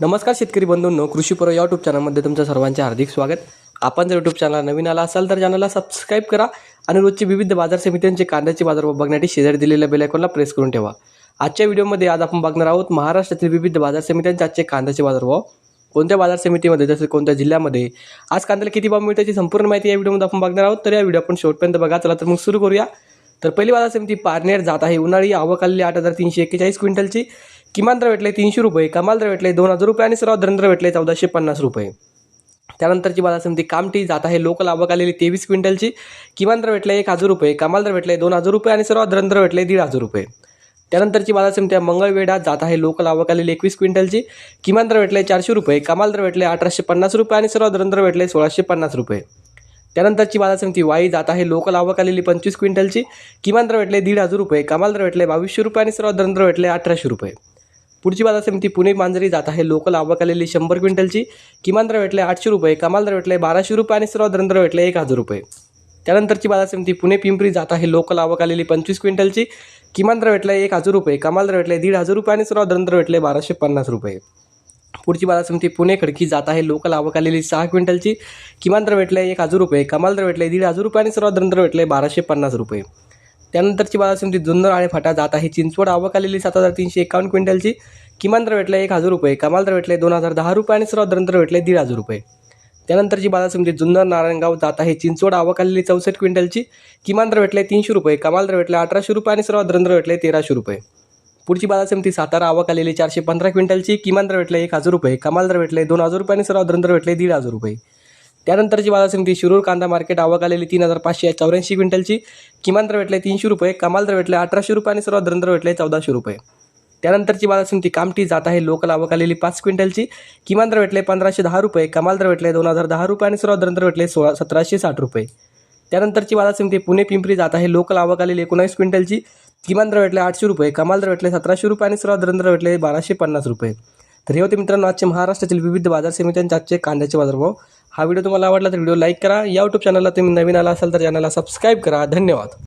नमस्कार शेतकरी बंधूंनो कृषीपूर्व यूट्यूब चॅनलमध्ये तुमचं सर्वांचे हार्दिक स्वागत. आपण जर यूट्यूब चॅनल नवीन आला असाल तर चॅनलला सबस्क्राईब करा आणि रोजचे विविध बाजार समित्यांचे कांद्याचे बाजार बघण्यासाठी शेजारी दिलेल्या बेलायकॉनला प्रेस करून ठेवा. आजच्या व्हिडिओमध्ये आज आपण बघणार आहोत महाराष्ट्रातील विविध बाजार समित्यांचे आजचे कांद्याचे बाजार भाव कोणत्या बाजार समितीमध्ये जसं कोणत्या जिल्ह्यामध्ये? आज कांद्याला किती भाव मिळते याची संपूर्ण माहिती या व्हिडिओमध्ये आपण बघणार आहोत. तर या व्हिडिओ आपण शेवटपर्यंत बघा. चला तर मग सुरू करूया. तर पहिली बाजार समिती पारनेर जात आहे. उन्हाळी आवक आलेली आठ हजार तीनशे एक्केचाळीस क्विंटलची. किमान दर भेटले तीनशे रुपये कमाल दर भेटले दोन हजार रुपये आणि सर्वात दर भेटले चौदाशे पन्नास रुपये. त्यानंतरची बाजार समिती कामठी जात आहे. लोकल आवक आलेली तेवीस क्विंटलची. किमान दर भेटले एक हजार रुपये कमाल दर भेटले दोन हजार रुपये आणि सर्वात दर भेटले दीड हजार रुपये. त्यानंतरची बाजार समिती मंगळवेढा जात आहे. लोकल आवक आलेली एकवीस क्विंटलची. किमान दर भेटले चारशे रुपये कमाल दर भेटले अठराशे पन्नास रुपये आणि सर्वात दर भेटले सोळाशे पन्नास रुपये. त्यानंतरची बाजार समिती वाई जात आहे. लोकल आवक आलेली पंचवीस क्विंटलची. किमान दर भेटले दीड हजार रुपये. कमाल दर भेटले बावीसशे रुपये आणि सर्वात दर भेटले अठराशे रुपये. पुढची बाजार समिती पुणे मांजरी जात आहे. लोकल आवक आलेली शंभर क्विंटलची. किमान दर भेटले आठशे रुपये. कमाल दर भेटले बाराशे रुपये आणि सर्वात दर भेटले एक हजार रुपये. त्यानंतरची बाजार समिती पुणे पिंपरी जात आहे. लोकल आवक आलेली पंचवीस क्विंटलची. किमान दर भेटले एक हजार रुपये. कमाल दर भेटले दीड हजार रुपये आणि सर्वात दर भेटले बाराशे पन्नास रुपये. पुढची बाजार समिती पुणे खडकी जात आहे. लोकल आवक आलेली सहा क्विंटलची. किमान दर भेटले एक हजार रुपये. कमाल दर भेटले दीड हजार रुपये आणि सर्वात दर भेटले बाराशे पन्नास रुपये. त्यानंतरची बाजार समिती जुन्नर आणि फाटा जात आहे. चिंचवड आवक आलेली सात हजार तीनशे एकावन्न क्विंटलची. किमान दर भेटले एक हजार रुपये. कमाल दर भेटले दोन हजार दहा रुपये आणि सर्वात दर भेटले दीड हजार रुपये. त्यानंतरची बाजार समिती जुन्नर नारायणगाव जात आहे. चिंचवड आवक आलेली चौसष्ट क्विंटलची. किमान दर भेटले तीनशे रुपये. कमाल दर भेटले अठराशे रुपये आणि सर्वात दर भेटले तेराशे रुपये. पुढची बाजार समिती सातारा आवक आलेली चारशे पंधरा क्विंटलची किमान दर भेटले एक हजार रुपये कमाल दर भेटले दोन हजार रुपये आणि सर्वात दर भेटले दीड हजार रुपये. त्यानंतरची बाजार समिती शिरूर कांदा मार्केट आवक आलेली तीन हजार पाचशे चौऱ्याऐंशी क्विंटलची किमान दर भेटले तीनशे रुपये कमाल दर भेटले अठराशे रुपये आणि सर्वात दर भेटले चौदाशे रुपये. त्यानंतरची बाजार समिती कामठी जात आहे लोकल आवक आलेली पाच क्विंटलची किमान दर भेटले पंधराशे दहा रुपये कमाल दर भेटले दोन हजार दहा रुपये आणि सर्वात दर भेटले सोळा सतराशे साठ रुपये. त्यानंतरची बाजार समिती पुणे पिंपरी जात आहे. लोकल आवक आलेली एकोणावीस क्विंटलची. किमान दर भेटले आठशे रुपये कमाल दर भेटले सतराशे रुपये आणि सर्वात दर भेटले बाराशे पन्नास रुपये. तर हे होते मित्रांनो आजचे महाराष्ट्रातील विविध बाजार समित्यांच्या आजचे कांद्याचे बाजारभाव. हा व्हिडिओ तुम्हाला आवडला तर व्हिडिओ लाईक करा. या यूट्यूब चॅनलला तुम्ही नवीन आला असाल तर चॅनलला सबस्क्राईब करा. धन्यवाद.